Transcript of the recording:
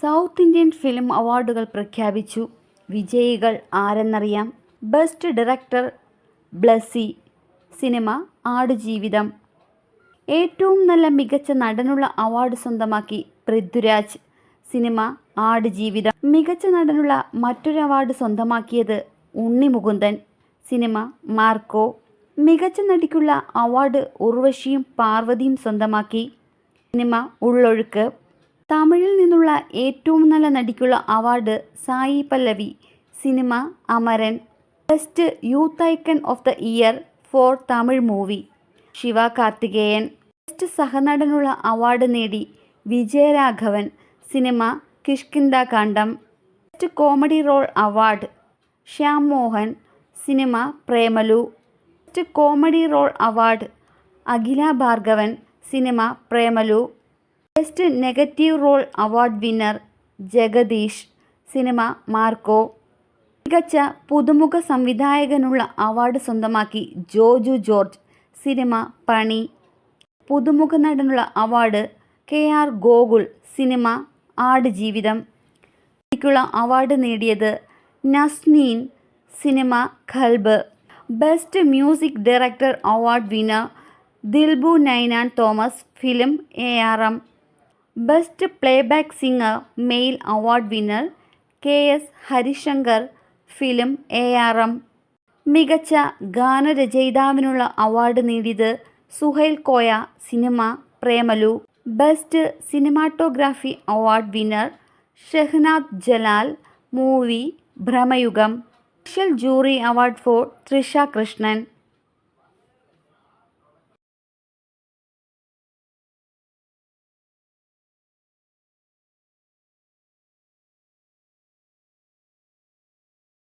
South Indian film അവാർഡുകൾ പ്രഖ്യാപിച്ചു. വിജയികൾ ആരെന്നറിയാം? Best director Blessy cinema Aadujeevitham. ഏറ്റവും നല്ല മികച്ച നടനുള്ള അവാർഡ് സ്വന്തമാക്കി പൃഥ്വിരാജ്. സിനിമ ആടുജീവിതം. മികച്ച നടനുള്ള മറ്റൊരു അവാർഡ് സ്വന്തമാക്കിയത് ഉണ്ണി മുകുന്ദൻ. Cinema Marco. മികച്ച നടിക്കുള്ള അവാർഡ് ഉർവശിയും പാർവതിയും സ്വന്തമാക്കി. സിനിമ ഉള്ളൊഴുക്ക്. തമിഴിൽ നിന്നുള്ള ഏറ്റവും നല്ല നടിക്കുള്ള award Sai Pallavi cinema Amaran best youth icon of the year for Tamil movie. Siva Karthikeyan best സഹനടനുള്ള award നേടി Vijayaraghavan cinema Kishkindha Kaandam best comedy role award Shyam Mohan cinema Premalu best comedy role award Akhila Bhargavan cinema Premalu best negative role award winner Jagadish. Cinema Marco. മികച്ച പുതുമുഖ സംവിധായകനുള്ള award സ്വന്തമാക്കി Joju George. Cinema Pani. പുതുമുഖ നടനുള്ള award K R Gokul. Cinema Aadujeevitham ക്കുള്ള award നേടിയത് Nasneen. Cinema Khalb. Best music director award winner Dilbu Ninan Thomas. Film A R M best playback singer male award winner K S Harishankar film A R M മികച്ച ഗാനരചയിതാവിനുള്ള award നേടിയത് Suhail Koya cinema Premalu. Best cinematography award winner Shehnad Jalal movie Bramayugam. Special jury award for Trisha Krishnan